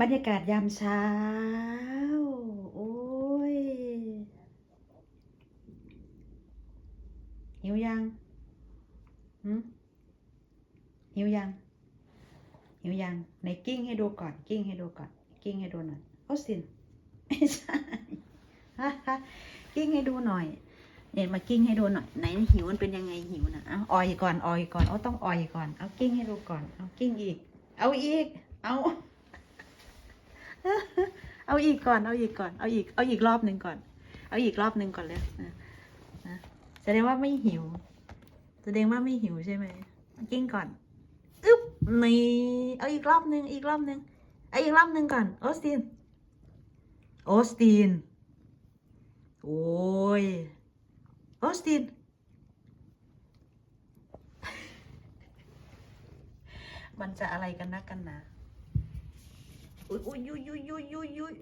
บรรยากาศยามเช้า โอ้ย หิวยังหืมหิวยัง หิวยังไหนกิ้งให้ดูก่อน กิ้งให้ดูก่อน กิ้งให้ดูหน่อยโอ้สินไม่ใช่กิ้งให้ดูหน่อยเนี่ยมากิ้งให้ดูหน่อยไหนหิวมันเป็นยังไงหิวนะเอาออยก่อนออยก่อนเอาต้องออยก่อนเอากิ้งให้ดูก่อนเอากิ้งอีก เอาอีก เอา เอาอีกก่อน เอาอีกก่อน เอาอีก เอาอีกรอบหนึ่งก่อน เอาอีกรอบหนึ่งก่อนเลยนะนะแสดงว่าไม่หิว แสดงว่าไม่หิวใช่ไหมกิ้งก่อนอึ๊บนี่เอาอีกรอบหนึ่งอีกรอบหนึ่งเอาอีกรอบหนึ่งก่อน โอสติน โอสติน โอ้ย โอสติน มันจะอะไรกันนักกันนะ อุ้ยอุ้ยยุยยุยยุยยุยยุย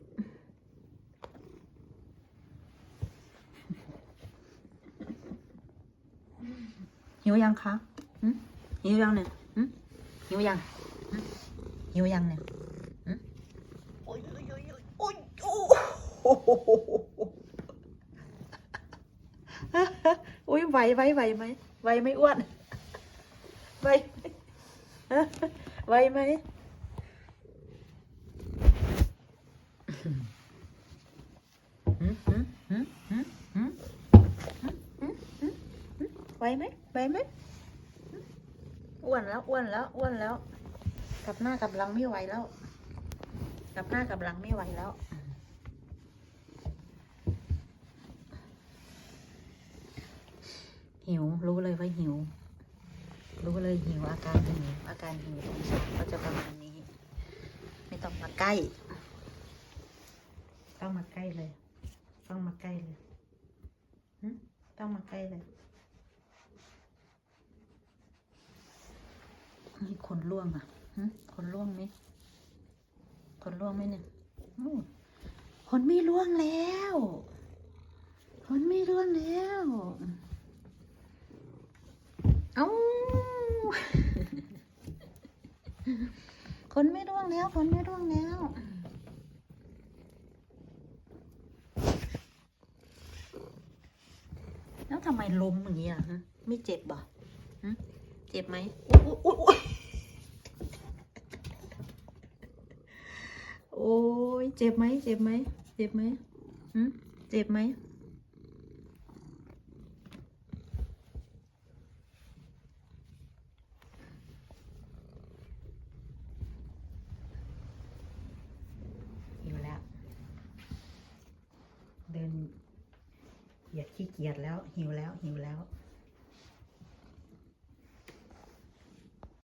หิวยังคะหึหิวยังเนี่ยหึหิวยังหึหิวยังเนี่ยหึโอ้ยโอ้ยโอ้ยโอ้ยโอ้ยโอ้โหอุ้ยไหวไหวไหวไหมไหวไหมอ้วนไหวไหมไหวไหมหืม ไหวไหมไหวไหมอ้วนแล้วอ้วนแล้วอ้วนแล้ว กลับหน้ากลับหลังไม่ไหวแล้ว กลับหน้ากลับหลังไม่ไหวแล้วหิวรู้เลยว่าหิว รู้เลยหิวอาการหิวอาการหิวของฉันก็จะประมาณนี้ ไม่ต้องมาใกล้ ต้องมาใกล้เลย ต้องมาใกล้เลยต้องมาใกล้เลย นี่คนล่วงอะคนล่วงไหมคนล่วงไหมเนี่ยคนไม่ล่วงแล้ว คนไม่ล่วงแล้ว เอ้า คนไม่ร่วงแล้ว คนไม่ร่วงแล้วแล้วทำไมล้มอย่างนี้อะฮะ ไม่เจ็บบ่ฮะ เจ็บไหมอุ๊ยอุ๊ยโอ้ยเจ็บไหมเจ็บไหมเจ็บไหมหึเจ็บไหมหิวแล้ว เดินเหยียดขี้เกียจแล้ว หิวแล้ว หิวแล้ว